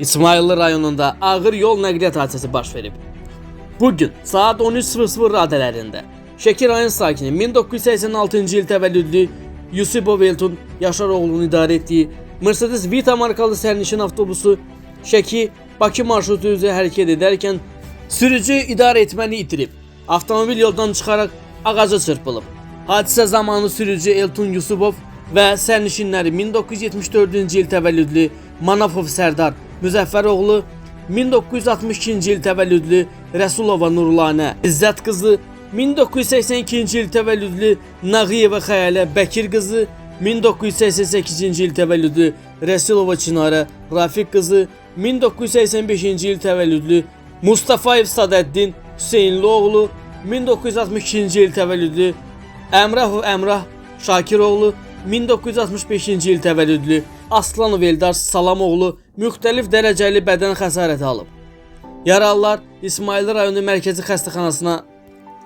İsmayıllı rayonunda ağır yol nəqliyyat hadisəsi baş verib. Bugün saat 13:00 radələrində Şəki rayon sakini 1986-cı il təvəllüdlü Yusupov Elton Yaşar oğlunun idarə etdiyi Mercedes Vita markalı sərnişin avtobusu Şəki Bakı marşrutu üzrə hərəkət edərkən sürücü idarə etməni itirib. Avtomobil yoldan çıxaraq ağaca çırpılıb. Hadisə zamanı sürücü Elton Yusupov və sərnişinləri 1974-cü il təvəllüdlü Manafov Sərdar Müzəffəroğlu 1962-ci il təvəllüdlü Rəsulova Nurlanə. İzzət qızı 1982-ci il təvəllüdlü Nağıyeva Xəyalə Bəkir qızı 1988-ci il təvəllüdlü Rəsulova Çinarə Rafiq qızı 1985-ci il təvəllüdlü Mustafayev Sadəddin Hüseynlioğlu 1962-ci il təvəllüdlü Əmrahov Əmrah Şakiroğlu 1965-ci il təvəllüdlü Aslanov Eldar Salamoğlu müxtəlif dərəcəli bədən xəsarəti alıb. Yaralılar İsmayıllı rayonu mərkəzi xəstəxanasına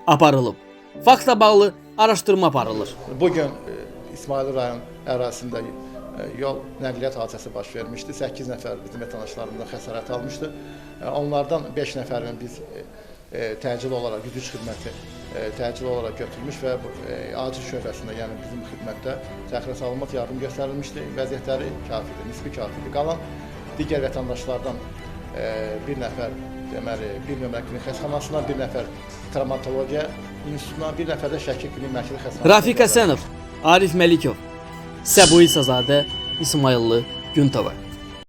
aparılıb. Faktla bağlı araşdırma aparılır. Bugün e, İsmail rayon ərazisində e, yol nəqliyyat hadisəsi baş vermişdi. 8 nəfər bizim vətəndaşlarımızdan xəsarət almışdı. E, Onlardan 5 nəfərini biz təcil olaraq güdüş xidməti təcil olaraq götürmüş və bu, acil şöbəsində, yəni bizim xidmətdə təxirə salınmat yardım göstərilmişdi. Vəziyyətləri kafidir, nisbi kafidir. Qalan digər vətəndaşlardan e, bir nəfər deməli bir nömrə klinik bir nəfər travmatologiya institutuna, bir nəfər də Şəki klinik mərkəzi xəstəxanasına. Rafiq Həsənov, Arif Məlikov, Səbui Sazadə, İsmayıllı Güntava.